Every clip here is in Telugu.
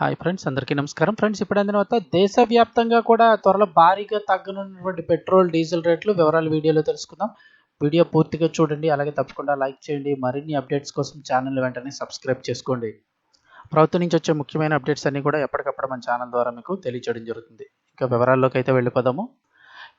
హాయ్ ఫ్రెండ్స్ అందరికీ నమస్కారం. ఫ్రెండ్స్ ఇప్పుడు అందిన తర్వాత దేశవ్యాప్తంగా కూడా త్వరలో భారీగా తగ్గనున్నటువంటి పెట్రోల్ డీజిల్ రేట్లు వివరాలు వీడియోలో తెలుసుకుందాం. వీడియో పూర్తిగా చూడండి అలాగే తప్పకుండా లైక్ చేయండి. మరిన్ని అప్డేట్స్ కోసం ఛానల్ వెంటనే సబ్స్క్రైబ్ చేసుకోండి. ప్రభుత్వం నుంచి వచ్చే ముఖ్యమైన అప్డేట్స్ అన్నీ కూడా ఎప్పటికప్పుడు మన ఛానల్ ద్వారా మీకు తెలియచేయడం జరుగుతుంది. ఇంకా వివరాల్లోకి అయితే వెళ్ళిపోదాము.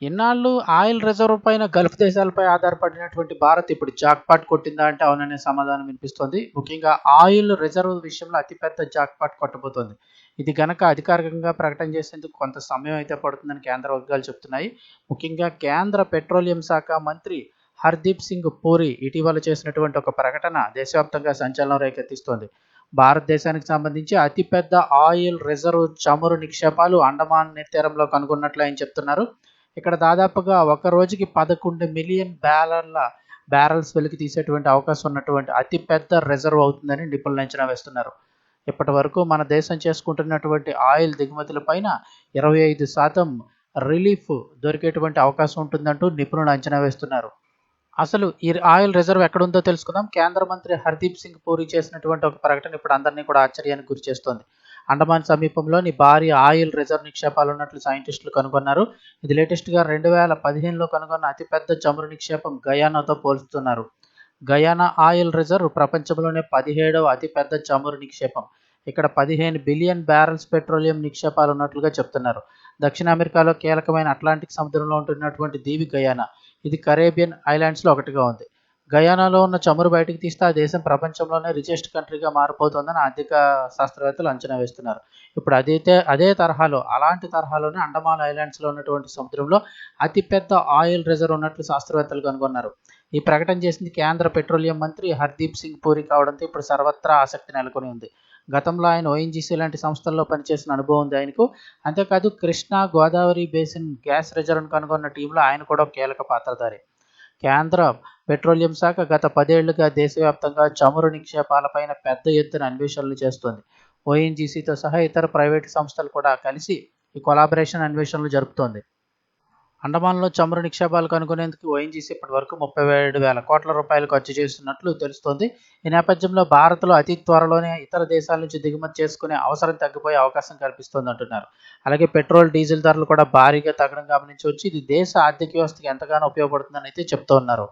ఇన్నాళ్ళు ఆయిల్ రిజర్వ్ పైన గల్ఫ్ దేశాలపై ఆధారపడినటువంటి భారత్ ఇప్పుడు జాక్పాట్ కొట్టిందా అంటే అవుననే సమాధానం వినిపిస్తోంది. ముఖ్యంగా ఆయిల్ రిజర్వ్ విషయంలో అతిపెద్ద జాక్పాట్ కొట్టబోతోంది. ఇది గనక అధికారికంగా ప్రకటన చేసేందుకు కొంత సమయం అయితే పడుతుందని కేంద్ర వర్గాలు చెప్తున్నాయి. ముఖ్యంగా కేంద్ర పెట్రోలియం శాఖ మంత్రి హర్దీప్ సింగ్ పూరి ఇటీవల చేసినటువంటి ఒక ప్రకటన దేశవ్యాప్తంగా సంచలనం రేకెత్తిస్తోంది. భారతదేశానికి సంబంధించి అతిపెద్ద ఆయిల్ రిజర్వ్ చమురు నిక్షేపాలు అండమాన్ తీరంలో కనుగొన్నట్లు ఆయన చెప్తున్నారు. ఇక్కడ దాదాపుగా ఒక రోజుకి పదకొండు మిలియన్ బ్యాలర్ల బ్యారల్స్ వెలికి తీసేటువంటి అవకాశం ఉన్నటువంటి అతిపెద్ద రిజర్వ్ అవుతుందని నిపుణులు అంచనా వేస్తున్నారు. ఇప్పటి వరకు మన దేశం చేసుకుంటున్నటువంటి ఆయిల్ దిగుమతుల పైన ఇరవై ఐదు శాతం రిలీఫ్ దొరికేటువంటి అవకాశం ఉంటుందంటూ నిపుణులు అంచనా వేస్తున్నారు. అసలు ఈ ఆయిల్ రిజర్వ్ ఎక్కడుందో తెలుసుకుందాం. కేంద్ర మంత్రి హర్దీప్ సింగ్ పూరి చేసినటువంటి ఒక ప్రకటన ఇప్పుడు అందరినీ కూడా ఆశ్చర్యానికి గురి చేస్తోంది. అండమాన్ సమీపంలోని భారీ ఆయిల్ రిజర్వ్ నిక్షేపాలు ఉన్నట్లు సైంటిస్టులు కనుగొన్నారు. ఇది లేటెస్ట్గా రెండు వేల పదిహేనులో కనుగొన్న అతిపెద్ద చమురు నిక్షేపం గయానాతో పోల్చుతున్నారు. గయానా ఆయిల్ రిజర్వ్ ప్రపంచంలోనే పదిహేడవ అతిపెద్ద చమురు నిక్షేపం. ఇక్కడ పదిహేను బిలియన్ బ్యారల్స్ పెట్రోలియం నిక్షేపాలు ఉన్నట్లుగా చెప్తున్నారు. దక్షిణ అమెరికాలో కీలకమైన అట్లాంటిక్ సముద్రంలో ఉంటున్నటువంటి దీవి గయానా. ఇది కరేబియన్ ఐలాండ్స్లో ఒకటిగా ఉంది. గయానాలో ఉన్న చమురు బయటకు తీస్తే ఆ దేశం ప్రపంచంలోనే రిచెస్ట్ కంట్రీగా మారిపోతుందని ఆర్థిక శాస్త్రవేత్తలు అంచనా వేస్తున్నారు. ఇప్పుడు అదైతే అదే తరహాలో అలాంటి తరహాలోనే అండమాన్ ఐలాండ్స్లో ఉన్నటువంటి సముద్రంలో అతిపెద్ద ఆయిల్ రిజర్వ్ ఉన్నట్లు శాస్త్రవేత్తలు కనుగొన్నారు. ఈ ప్రకటన చేసింది కేంద్ర పెట్రోలియం మంత్రి హర్దీప్ సింగ్ పూరి కావడంతో ఇప్పుడు సర్వత్రా ఆసక్తి నెలకొని ఉంది. గతంలో ఆయన ఓఎన్జీసీ లాంటి సంస్థల్లో పనిచేసిన అనుభవం ఉంది ఆయనకు. అంతేకాదు కృష్ణా గోదావరి బేసిన్ గ్యాస్ రిజర్వ్ను కనుగొన్న టీంలో ఆయన కూడా కీలక పాత్రధారి. కేంద్ర పెట్రోలియం శాఖ గత పదేళ్ళుగా దేశవ్యాప్తంగా చమురు నిక్షేపాలపైన పెద్ద ఎత్తున అన్వేషణలు చేస్తోంది. ఓఎన్జీసీతో సహా ఇతర ప్రైవేటు సంస్థలు కూడా కలిసి ఈ కొలాబరేషన్ అన్వేషణలు జరుపుతోంది. అండమాన్లో చమురు నిక్షేపాలు కనుగొనేందుకు ఓఎన్జీసీ ఇప్పటి వరకు ముప్పై ఏడు వేల కోట్ల రూపాయలు ఖర్చు చేస్తున్నట్లు తెలుస్తోంది. ఈ నేపథ్యంలో భారత్లో అతి త్వరలోనే ఇతర దేశాల నుంచి దిగుమతి చేసుకునే అవసరం తగ్గిపోయే అవకాశం కల్పిస్తోంది అంటున్నారు. అలాగే పెట్రోల్ డీజిల్ ధరలు కూడా భారీగా తగ్గడం గమనించవచ్చు. ఇది దేశ ఆర్థిక వ్యవస్థకి ఎంతగానో ఉపయోగపడుతుందని అయితే చెప్తూ ఉన్నారు.